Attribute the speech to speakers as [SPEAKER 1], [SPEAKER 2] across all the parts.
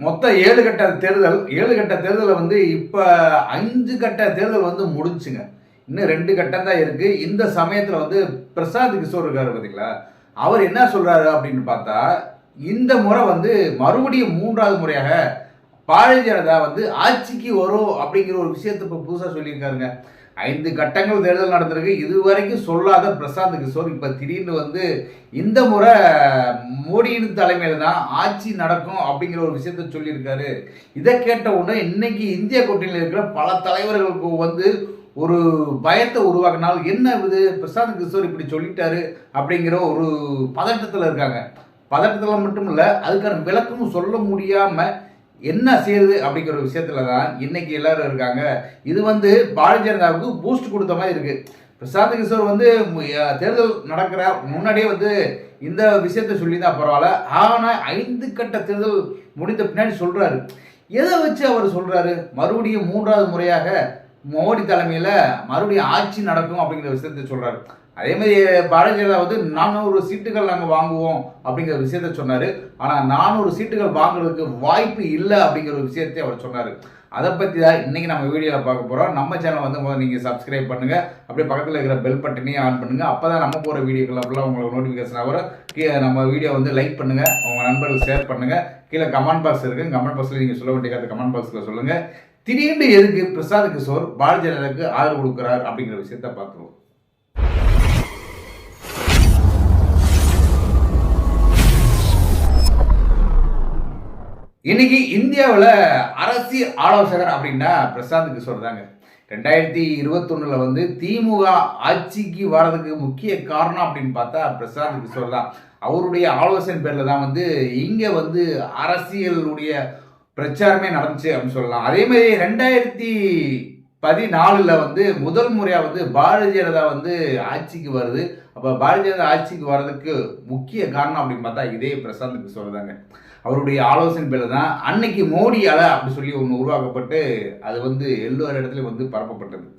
[SPEAKER 1] மொத்தம் ஏழு கட்ட தேர்தல் ஏழு கட்ட தேர்தலை வந்து இப்போ அஞ்சு கட்ட தேர்தல் வந்து முடிஞ்சுங்க. இன்னும் ரெண்டு கட்டம் தான் இருக்கு. இந்த சமயத்தில் வந்து பிரசாத் கிஷோர் இருக்காரு பார்த்தீங்களா அவர் என்ன சொல்றாரு அப்படின்னு பார்த்தா இந்த முறை வந்து மறுபடியும் மூன்றாவது முறையாக பாரதிய ஜனதா வந்து ஆட்சிக்கு வரும் அப்படிங்கிற ஒரு விஷயத்தை இப்போ புதுசாக சொல்லியிருக்காருங்க. ஐந்து கட்டங்கள் தேர்தல் நடந்திருக்கு. இதுவரைக்கும் சொல்லாத பிரசாந்த் கிஷோர் இப்போ திடீர்னு வந்து இந்த முறை மோடியின் தலைமையில் தான் ஆட்சி நடக்கும் அப்படிங்கிற ஒரு விஷயத்த சொல்லியிருக்காரு. இதை கேட்ட உடனே இன்னைக்கு இந்திய கூட்டணியில் இருக்கிற பல தலைவர்களுக்கு வந்து ஒரு பயத்தை உருவாக்கினால் என்ன இது? பிரசாந்த் கிஷோர் இப்படி சொல்லிட்டாரு அப்படிங்கிற ஒரு பதட்டத்தில் இருக்காங்க. பதட்டத்தில் மட்டும் இல்லை அதுக்கான விளக்கமும் சொல்ல முடியாமல் என்ன செய்யுது அப்படிங்கிற ஒரு விஷயத்துல தான் இன்னைக்கு எல்லாரும் இருக்காங்க. இது வந்து பாரதிய ஜனதாவுக்கு பூஸ்ட் கொடுத்த மாதிரி இருக்கு. பிரசாந்த் கிஷோர் வந்து தேர்தல் நடக்கிற முன்னாடியே வந்து இந்த விஷயத்த சொல்லி தான் பரவாயில்ல. ஆனால் ஐந்து கட்ட தேர்தல் முடிந்த பின்னாடி சொல்றாரு. எதை வச்சு அவர் சொல்றாரு? மறுபடியும் மூன்றாவது முறையாக மோடி தலைமையில் மறுபடியும் ஆட்சி நடக்கும் அப்படிங்கிற விஷயத்த சொல்கிறாரு அதே மாதிரி பாரதிய வந்து நானூறு சீட்டுகள் நாங்கள் வாங்குவோம் அப்படிங்கிற விஷயத்த சொன்னார். ஆனால் நானூறு சீட்டுகள் வாங்குறதுக்கு வாய்ப்பு இல்லை அப்படிங்கிற ஒரு விஷயத்தை அவர் சொன்னார். அதை பற்றி தான் இன்றைக்கி நம்ம வீடியோவில் பார்க்க போகிறோம் நம்ம சேனல் வந்து முதல்ல நீங்கள் சப்ஸ்கிரைப் பண்ணுங்கள் அப்படியே பக்கத்தில் இருக்கிற பெல் பட்டனையும் ஆன் பண்ணுங்கள் அப்போ தான் நம்ம போகிற வீடியோக்கள் ஃபுல்லாக உங்களுக்கு நோட்டிஃபிகேஷன் வரும். கீழே நம்ம வீடியோ வந்து லைக் பண்ணுங்கள் உங்கள் நண்பர்களுக்கு ஷேர் பண்ணுங்கள் கீழே கமெண்ட் பாக்ஸ் இருக்குது கமெண்ட் பாக்ஸில் நீங்கள் சொல்ல வேண்டிய கமெண்ட் பாக்ஸில் சொல்லுங்கள் திடீர்னு எதுக்கு பிரசாத் கிஷோர் பாரதிய ஜனதாவுக்கு ஆதரவு கொடுக்குறார் அப்படிங்கிற விஷயத்த பார்த்துருவோம். இன்னைக்கு இந்தியாவில் அரசியல் ஆலோசகர் அப்படின்னா பிரசாந்த் கிஷோர் தாங்க ரெண்டாயிரத்தி இருபத்தொன்னில் வந்து திமுக ஆட்சிக்கு வர்றதுக்கு முக்கிய காரணம் அப்படின்னு பார்த்தா பிரசாந்த் கிஷோர் தான் அவருடைய ஆலோசனை பேரில் தான் வந்து இங்கே வந்து அரசியலுடைய பிரச்சாரமே நடந்துச்சு அப்படின்னு சொல்லலாம். அதே மாதிரி ரெண்டாயிரத்தி பதினாலில் வந்து முதல் முறையாக வந்து பாரதிய ஜனதா வந்து ஆட்சிக்கு வருது. அப்போ பாரதிய ஜனதா ஆட்சிக்கு வர்றதுக்கு முக்கிய காரணம் அப்படின்னு பார்த்தா இதே பிரசாந்த் சொல்கிறாங்க அவருடைய ஆலோசனை பேர் தான் அன்னைக்கு மோடியால் அப்படி சொல்லி ஒன்று உருவாக்கப்பட்டு அது வந்து எல்லோரு இடத்துலையும் வந்து பரப்பப்பட்டது.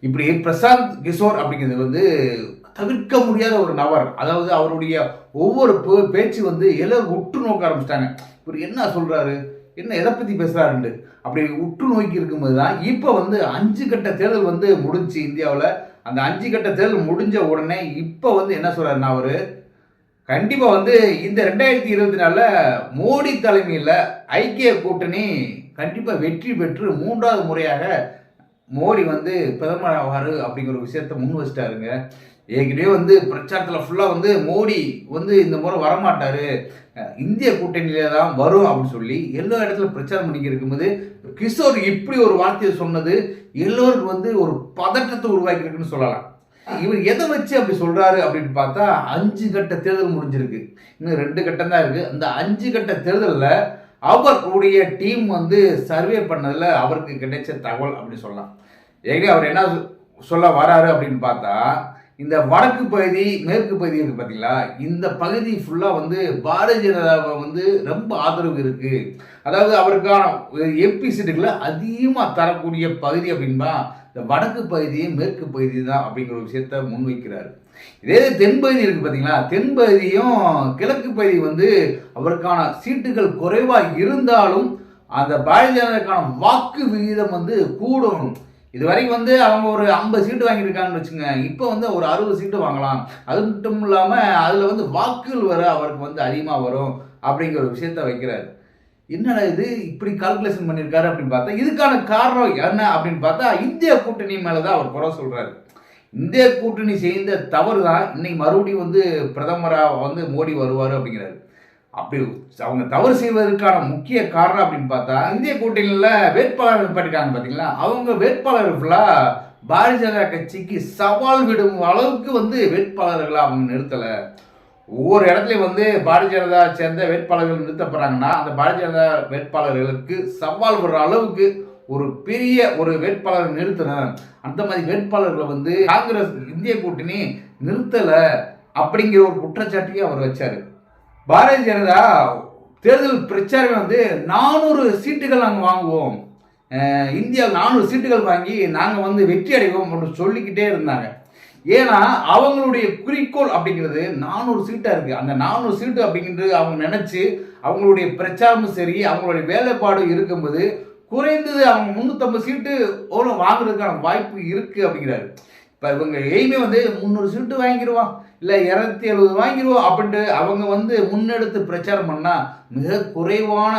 [SPEAKER 1] இப்படி பிரசாந்த் கிஷோர் அப்படிங்கிறது வந்து தவிர்க்க முடியாத ஒரு நபர். அதாவது அவருடைய ஒவ்வொரு பே- பேச்சு வந்து எல்லோரும் உற்று நோக்க ஆரம்பிச்சிட்டாங்க. இவர் என்ன சொல்கிறாரு என்ன எதை பற்றி பேசுகிறாருண்டு அப்படி உற்று நோக்கி இருக்கும்போது தான் இப்போ வந்து அஞ்சு கட்ட தேர்தல் வந்து முடிஞ்சு இந்தியாவில். அந்த அஞ்சு கட்ட தேர்தல் முடிஞ்ச உடனே இப்போ வந்து என்ன சொல்கிறாருன்னா அவர்? கண்டிப்பாக வந்து இந்த ரெண்டாயிரத்தி இருபத்தி நாலில் மோடி தலைமையில் ஐக்கிய கூட்டணி கண்டிப்பாக வெற்றி பெற்று மூன்றாவது முறையாக மோடி வந்து பிரதமர் ஆவார் அப்படிங்கிற ஒரு விஷயத்த முன் வச்சிட்டாருங்க. ஏற்கனவே வந்து பிரச்சாரத்தில் ஃபுல்லாக வந்து மோடி வந்து இந்த முறை வரமாட்டார். இந்திய கூட்டணியில தான் வரும் அப்படின்னு சொல்லி எல்லா இடத்துல பிரச்சாரம் பண்ணிக்க இருக்கும்போது கிஷோர் இப்படி ஒரு வார்த்தையை சொன்னது எல்லோருக்கும் வந்து ஒரு பதட்டத்தை உருவாக்கி இருக்குன்னு சொல்லலாம். இவர் எதை வச்சு அப்படி சொல்கிறாரு அப்படின்னு பார்த்தா அஞ்சு கட்ட தேர்தல் முடிஞ்சிருக்கு. இன்னும் ரெண்டு கட்டம் தான் இருக்குது அந்த அஞ்சு கட்ட தேர்தலில் அவருடைய டீம் வந்து சர்வே பண்ணதில் அவருக்கு கிடைச்ச தகவல் அப்படின்னு சொல்லலாம். ஏற்கனவே அவர் என்ன சொல்ல வராரு அப்படின்னு பார்த்தா இந்த வடக்கு பகுதி மேற்கு பகுதி இருக்கு பார்த்தீங்களா இந்த பகுதி ஃபுல்லாக வந்து பாரதிய ஜனதாவை வந்து ரொம்ப ஆதரவு இருக்குது அதாவது அவருக்கான எம்பி சீட்டுகளை அதிகமாக தரக்கூடிய பகுதி அப்படின்பா இந்த வடக்கு பகுதியே மேற்கு பகுதி தான் அப்படிங்கிற ஒரு விஷயத்த முன்வைக்கிறாரு. இதே தென்பகுதி இருக்கு பார்த்தீங்களா தென்பகுதியும் கிழக்கு பகுதி வந்து அவருக்கான சீட்டுகள் குறைவாக இருந்தாலும் அந்த பாரதிய ஜனதாக்கான வாக்கு விகிதம் வந்து கூடும் இது வரைக்கும் வந்து அவங்க ஒரு ஐம்பது சீட்டு வாங்கியிருக்காங்கன்னு வச்சுங்க இப்போ வந்து ஒரு அறுபது சீட்டு வாங்கலாம். அது மட்டும் இல்லாமல் அதில் வந்து வாக்குகள் வர அவருக்கு வந்து அதிகமாக வரும் அப்படிங்கிற ஒரு விஷயத்த வைக்கிறாரு. என்னடா இது? இப்படி கால்குலேஷன் பண்ணியிருக்காரு அப்படின்னு பார்த்தா இதுக்கான காரணம் என்ன அப்படின்னு பார்த்தா இந்திய கூட்டணி மேலே தான் அவர் குறை சொல்கிறாரு இந்திய கூட்டணி செய்த தவறு தான் இன்னைக்கு மறுபடியும் வந்து பிரதமராக வந்து மோடி வருவார் அப்படிங்கிறாரு. அப்படி அவங்க தவறு செய்வதற்கான முக்கிய காரணம் அப்படின்னு பார்த்தா இந்திய கூட்டணியில் வேட்பாளர் பண்ணிட்டாங்க பார்த்தீங்களா அவங்க வேட்பாளர் ஃபுல்லாக பாரதிய ஜனதா கட்சிக்கு சவால் விடும் அளவுக்கு வந்து வேட்பாளர்களை அவங்க நிறுத்தலை. ஒவ்வொரு இடத்துலையும் வந்து பாரதிய ஜனதா சேர்ந்த வேட்பாளர்கள் நிறுத்தப்படுறாங்கன்னா அந்த பாரதிய ஜனதா வேட்பாளர்களுக்கு சவால் வர்ற அளவுக்கு ஒரு பெரிய ஒரு வேட்பாளர் நிறுத்தணும். அந்த மாதிரி வேட்பாளர்களை வந்து காங்கிரஸ் இந்திய கூட்டணி நிறுத்தலை அப்படிங்கிற ஒரு குற்றச்சாட்டையும் அவர் வச்சார். பாரதிய ஜனதா தேர்தல் பிரச்சாரம் வந்து நானூறு சீட்டுகள் நாங்கள் வாங்குவோம். இந்தியாவில் இந்தியா நானூறு சீட்டுகள் வாங்கி நாங்கள் வந்து வெற்றி அடைவோம் அப்படின்னு சொல்லிக்கிட்டே இருந்தாங்க. ஏன்னா அவங்களுடைய குறிக்கோள் அப்படிங்கிறது நானூறு சீட்டாக இருக்குது அந்த நானூறு சீட்டு அப்படிங்கிறது அவங்க நினச்சி அவங்களுடைய பிரச்சாரமும் சரி அவங்களுடைய வேலைப்பாடு இருக்கும்போது குறைந்தது அவங்க முந்நூற்றம்பது சீட்டு ஓரளவு வாங்குறதுக்கான வாய்ப்பு இருக்குது அப்படிங்கிறாரு. இப்போ இவங்க எய்மே வந்து முந்நூறு சீட்டு வாங்கிடுவான் இல்லை இரநூத்தி எழுபது வாங்கிடுவோம் அப்படின்ட்டு அவங்க வந்து முன்னெடுத்து பிரச்சாரம் பண்ணால் மிக குறைவான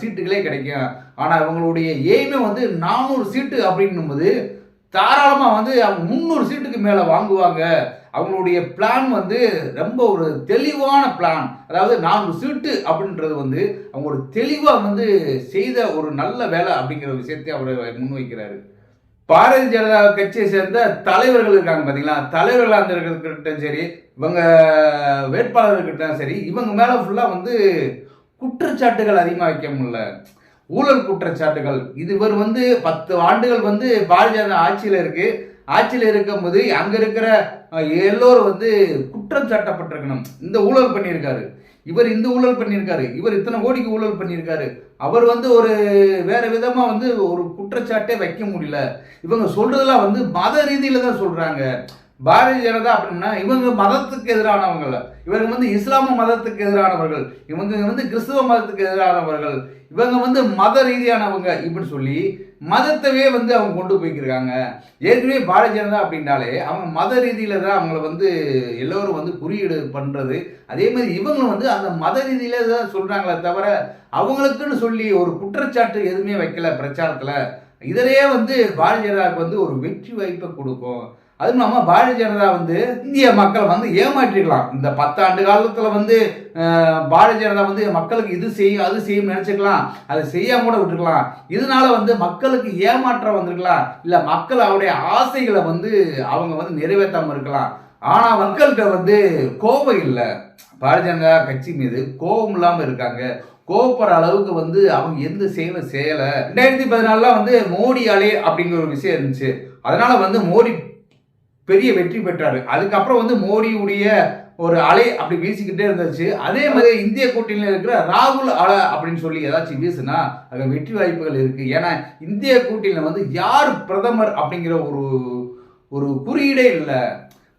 [SPEAKER 1] சீட்டுகளே கிடைக்கும். ஆனால் இவங்களுடைய எய்மே வந்து நானூறு சீட்டு அப்படின்னும்போது தாராளமாக வந்து அவங்க முந்நூறு சீட்டுக்கு மேலே வாங்குவாங்க. அவங்களுடைய பிளான் வந்து ரொம்ப ஒரு தெளிவான பிளான் அதாவது நானூறு சீட்டு அப்படின்றது வந்து அவங்க ஒரு தெளிவாக வந்து செய்த ஒரு நல்ல வேலை அப்படிங்கிற விஷயத்தை அவர் முன்வைக்கிறாரு. பாரதிய ஜனதா கட்சியை சேர்ந்த தலைவர்கள் இருக்காங்க பார்த்தீங்களா தலைவர்களாக இருந்திருக்கிட்ட சரி இவங்க வேட்பாளர்கிட்ட சரி இவங்க மேலே ஃபுல்லாக வந்து குற்றச்சாட்டுகள் அதிகமாக வைக்க முடியல. ஊழல் குற்றச்சாட்டுகள். இது இவர் வந்து பத்து ஆண்டுகள் வந்து பாரதிய ஜனதா ஆட்சியில் இருக்கு. ஆட்சியில் இருக்கும் போது அங்கே இருக்கிற எல்லோரும் வந்து குற்றம் சாட்டப்பட்டிருக்கணும். இந்த ஊழல் பண்ணியிருக்காரு. இவர் இந்த ஊழல் பண்ணியிருக்காரு. இவர் இத்தனை கோடிக்கு ஊழல் பண்ணியிருக்காரு. அவர் வந்து ஒரு வேற விதமா வந்து ஒரு குற்றச்சாட்டே வைக்க முடியல. இவங்க சொல்றதெல்லாம் வந்து மத ரீதியில தான் சொல்றாங்க. பாரதிய ஜனதா அப்படின்னா இவங்க மதத்துக்கு எதிரானவங்கள இவங்க வந்து இஸ்லாம மதத்துக்கு எதிரானவர்கள். இவங்க வந்து கிறிஸ்துவ மதத்துக்கு எதிரானவர்கள். இவங்க வந்து மத ரீதியானவங்க இப்படி சொல்லி மதத்தவே வந்து அவங்க கொண்டு போய்க்கிருக்காங்க. ஏற்கனவே பாரதிய ஜனதா அப்படின்னாலே அவங்க மத ரீதியில தான் அவங்கள வந்து எல்லோரும் வந்து குறியீடு பண்ணுறது அதே மாதிரி இவங்களும் வந்து அந்த மத ரீதியில தான் சொல்கிறாங்களே தவிர அவங்களுக்குன்னு சொல்லி ஒரு குற்றச்சாட்டு எதுவுமே வைக்கல பிரச்சாரத்தில். இதிலேயே வந்து பாரதிய ஜனதாவுக்கு வந்து ஒரு வெற்றி வாய்ப்பை கொடுக்கும். அதுவும் இல்லாமல் பாரதிய ஜனதா வந்து இந்திய மக்களை வந்து ஏமாற்றிருக்கலாம் இந்த பத்தாண்டு காலத்தில் வந்து பாரதிய ஜனதா வந்து மக்களுக்கு இது செய்யும் அது செய்யும் நினச்சிக்கலாம். அதை செய்யாம கூட விட்டுருக்கலாம். இதனால வந்து மக்களுக்கு ஏமாற்றம் வந்திருக்கலாம். இல்லை மக்கள் அவருடைய ஆசைகளை வந்து அவங்க வந்து நிறைவேற்றாமல் இருக்கலாம். ஆனால் மக்கள்கிட்ட வந்து கோபம் இல்லை. பாரதிய ஜனதா கட்சி மீது கோபம் இல்லாமல் இருக்காங்க. கோபப்படுற அளவுக்கு வந்து அவங்க எந்த செயலும் செய்யலை. ரெண்டாயிரத்தி பதினாலில் வந்து மோடி அலே அப்படிங்கிற ஒரு விஷயம் இருந்துச்சு. அதனால வந்து மோடி பெரிய வெற்றி பெற்றாரு. அதுக்கப்புறம் வந்து மோடியுடைய ஒரு அலை அப்படி வீசிக்கிட்டே இருந்துச்சு. அதே மாதிரி இந்திய கூட்டணியில் இருக்கிற ராகுல் அலை அப்படின்னு சொல்லி ஏதாச்சும் வீசுனா அங்கே வெற்றி வாய்ப்புகள் இருக்குது ஏன்னா இந்திய கூட்டணியில் வந்து யார் பிரதமர் அப்படிங்கிற ஒரு ஒரு குறியீடே இல்லை.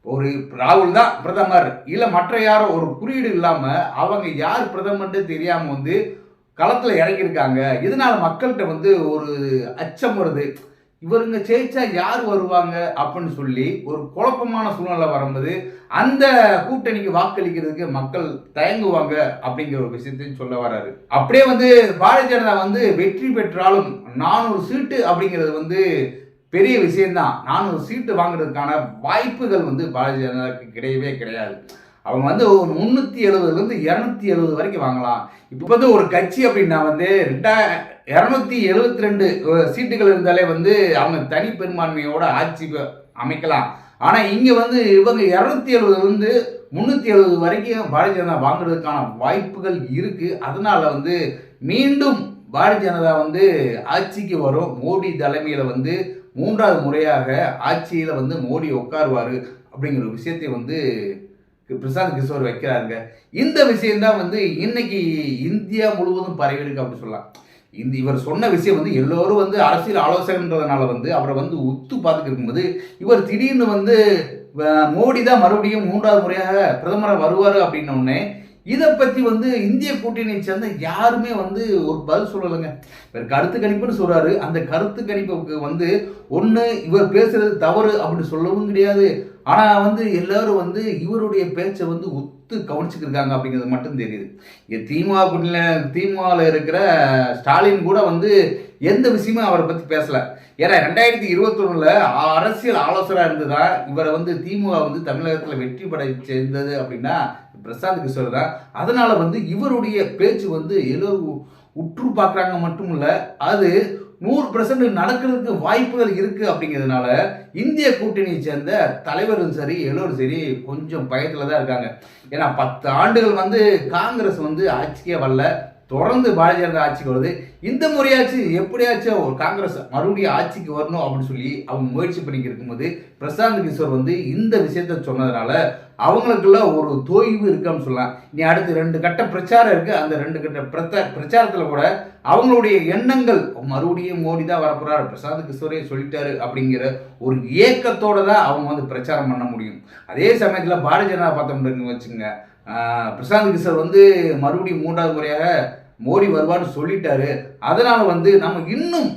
[SPEAKER 1] ஒரு ராகுல் தான் பிரதமர். இல்லை மற்ற யாரோ ஒரு குறியீடு இல்லாமல் அவங்க யார் பிரதமர்ன்ட்டு தெரியாமல் வந்து களத்தில் இறங்கியிருக்காங்க. இதனால் மக்கள்கிட்ட வந்து ஒரு அச்சம் வருது? இவருங்க ஜெயிச்சா யார் வருவாங்க அப்படின்னு சொல்லி ஒரு குழப்பமான சூழ்நிலை வரும்போது அந்த கூட்டணிக்கு வாக்களிக்கிறதுக்கு மக்கள் தயங்குவாங்க அப்படிங்கிற ஒரு விஷயத்தையும் சொல்ல வராரு அப்படியே வந்து பாரதிய ஜனதா வந்து வெற்றி பெற்றாலும் நானூறு சீட்டு அப்படிங்கிறது வந்து பெரிய விஷயம்தான். நானூறு சீட்டு வாங்குறதுக்கான வாய்ப்புகள் வந்து பாரதிய ஜனதாவுக்கு கிடையவே கிடையாது. அவங்க வந்து ஒரு முந்நூற்றி எழுபதுலேருந்து இரநூத்தி எழுபது வரைக்கும் வாங்கலாம். இப்போ வந்து ஒரு கட்சி அப்படின்னா வந்து ரெண்டாயிரம் இரநூத்தி எழுபத்தி ரெண்டு சீட்டுகள் இருந்தாலே வந்து அவங்க தனி பெரும்பான்மையோட ஆட்சி அமைக்கலாம். ஆனால் இங்கே வந்து இவங்க இரநூத்தி எழுபதுலேருந்து முந்நூற்றி எழுபது வரைக்கும் பாரதிய ஜனதா வாங்குறதுக்கான வாய்ப்புகள் இருக்குது அதனால் வந்து மீண்டும் பாரதிய ஜனதா வந்து ஆட்சிக்கு வரும். மோடி தலைமையில் வந்து மூன்றாவது முறையாக ஆட்சியில் வந்து மோடி உட்காருவார் அப்படிங்கிற விஷயத்தை வந்து பிரசாந்த் கிஷோர் வைக்கிறாருங்க. இந்த விஷயம்தான் வந்து இன்னைக்கு இந்தியா முழுவதும் பரவி அப்படின்னு சொல்லலாம். இந்த இவர் சொன்ன விஷயம் வந்து எல்லோரும் வந்து அரசியல் ஆலோசகன்றதுனால வந்து அவரை வந்து உத்து பார்த்துட்டு இருக்கும்போது இவர் திடீர்னு வந்து மோடி தான் மறுபடியும் மூன்றாவது முறையாக பிரதமராக வருவார் அப்படின்ன இதை பற்றி வந்து இந்திய கூட்டணியை சேர்ந்த யாருமே வந்து ஒரு பதில் சொல்லலைங்க. இவர் கருத்து கணிப்புன்னு சொல்கிறாரு அந்த கருத்து கணிப்புக்கு வந்து ஒன்று இவர் பேசுறது தவறு அப்படின்னு சொல்லவும் கிடையாது. ஆனால் வந்து எல்லாரும் வந்து இவருடைய பேச்சை வந்து ஒத்து கவனிச்சுக்கிருக்காங்க அப்படிங்கிறது மட்டும் தெரியுது. திமுக திமுகவில் இருக்கிற ஸ்டாலின் கூட வந்து எந்த விஷயமும் அவரை பற்றி பேசலை. ஏன்னா ரெண்டாயிரத்தி இருபத்தொன்னில் அரசியல் ஆலோசனாக இருந்ததா இவரை வந்து திமுக வந்து தமிழகத்தில் வெற்றி பட சேர்ந்தது அப்படின்னா பிரசாந்த் கிஷோர் தான் வந்து இவருடைய பேச்சு வந்து எல்லோரும் உற்று பார்க்குறாங்க மட்டும் இல்லை அது நூறு பர்சன்ட் நடக்கிறதுக்கு வாய்ப்புகள் இருக்குது அப்படிங்கிறதுனால இந்திய கூட்டணியை சேர்ந்த தலைவரும் சரி எல்லோரும் சரி கொஞ்சம் பயத்தில் தான் இருக்காங்க. ஏன்னா பத்து ஆண்டுகள் வந்து காங்கிரஸ் வந்து ஆட்சிக்கே வரல. தொடர்ந்து பாரதிய ஜனதா ஆட்சிக்கு வருது. இந்த முறையாச்சும் எப்படியாச்சும் ஒரு காங்கிரஸ் மறுபடியும் ஆட்சிக்கு வரணும் அப்படின்னு சொல்லி அவங்க முயற்சி பண்ணிக்கிட்டு இருக்கும்போது பிரசாந்த் கிஷோர் வந்து இந்த விஷயத்த சொன்னதுனால அவங்களுக்குள்ள ஒரு தோய்வு இருக்கான்னு சொல்லலாம். நீ அடுத்து ரெண்டு கட்ட பிரச்சாரம் இருக்கு. அந்த ரெண்டு கட்ட பிரத்த பிரச்சாரத்தில் கூட அவங்களுடைய எண்ணங்கள் மறுபடியும் மோடி தான் வரப்போறாரு. பிரசாந்த் கிஷோரே சொல்லிட்டாரு அப்படிங்கிற ஒரு ஏக்கத்தோட தான் அவங்க வந்து பிரச்சாரம் பண்ண முடியும். அதே சமயத்தில் பாரதிய ஜனதா பார்த்தோம்னு வச்சுங்க பிரசாந்த் கிஷோர் வந்து மறுபடியும் மூன்றாவது முறையாக மோடி வருவான்னு சொல்லிட்டாரு. அதனால வந்து நம்ம இன்னும்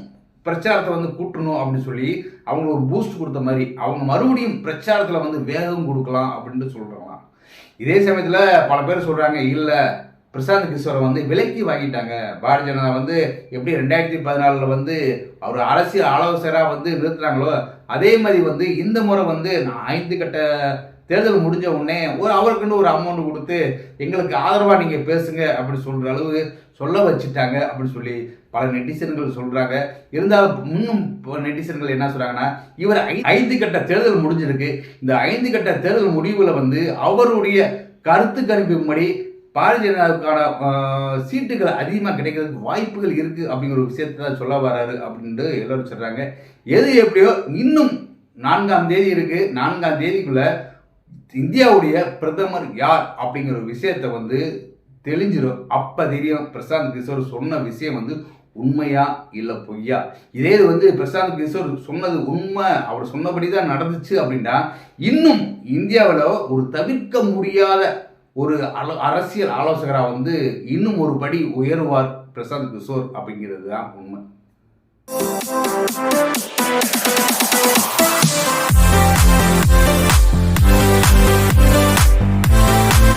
[SPEAKER 1] பிரச்சாரத்தை வந்து கூட்டணும் அப்படின்னு சொல்லி அவங்க ஒரு பூஸ்ட் கொடுத்த மாதிரி அவங்க மறுபடியும் பிரச்சாரத்தில் வந்து வேகம் கொடுக்கலாம் அப்படின்ட்டு சொல்கிறாங்களாம் இதே சமயத்தில் பல பேர் சொல்கிறாங்க இல்லை பிரசாந்த் கிஷோரை வந்து விலக்கி வாங்கிட்டாங்க. பாரதிய ஜனதா வந்து எப்படி ரெண்டாயிரத்தி பதினாலில் வந்து அவர் அரசியல் ஆலோசகராக வந்து நிறுத்துறாங்களோ அதே மாதிரி வந்து இந்த முறை வந்து நான் ஐந்து கட்ட தேர்தல் முடிஞ்ச உடனே ஒரு அவருக்குன்னு ஒரு அமௌண்ட் கொடுத்து எங்களுக்கு ஆதரவாக நீங்கள் பேசுங்க அப்படின்னு சொல்கிற அளவு சொல்ல வச்சுட்டாங்க அப்படின்னு சொல்லி பல நெட்டிசன்கள் சொல்கிறாங்க இருந்தாலும் இன்னும் நெட்டிசன்கள் என்ன சொல்கிறாங்கன்னா இவர் ஐ- ஐந்து கட்ட தேர்தல் முடிஞ்சிருக்கு. இந்த ஐந்து கட்ட தேர்தல் முடிவில் வந்து அவருடைய கருத்து கணிப்பின்படி பாரதிய ஜனதாவுக்கான சீட்டுகள் அதிகமாக கிடைக்கிறதுக்கு வாய்ப்புகள் இருக்குது அப்படிங்கிற ஒரு விஷயத்தை தான் சொல்ல வராரு அப்படின்ட்டு எல்லோரும் சொல்கிறாங்க எது எப்படியோ இன்னும் நான்காம் தேதி இருக்குது நான்காம் தேதிக்குள்ளே இந்தியாவுடைய பிரதமர் யார் அப்படிங்கிற ஒரு விஷயத்தை வந்து தெளிஞ்சிடும் அப்போ தெரியும் பிரசாந்த் கிஷோர் சொன்ன விஷயம் வந்து உண்மையா இல்லை பொய்யா? இதே இது வந்து பிரசாந்த் கிஷோர் சொன்னது உண்மை. அவர் சொன்னபடி தான் நடந்துச்சு அப்படின்னா இன்னும் இந்தியாவில் ஒரு தவிர்க்க முடியாத ஒரு அரசியல் ஆலோசகராக வந்து இன்னும் ஒரு படி உயருவார் பிரசாந்த் கிஷோர் அப்படிங்கிறது தான் உண்மை.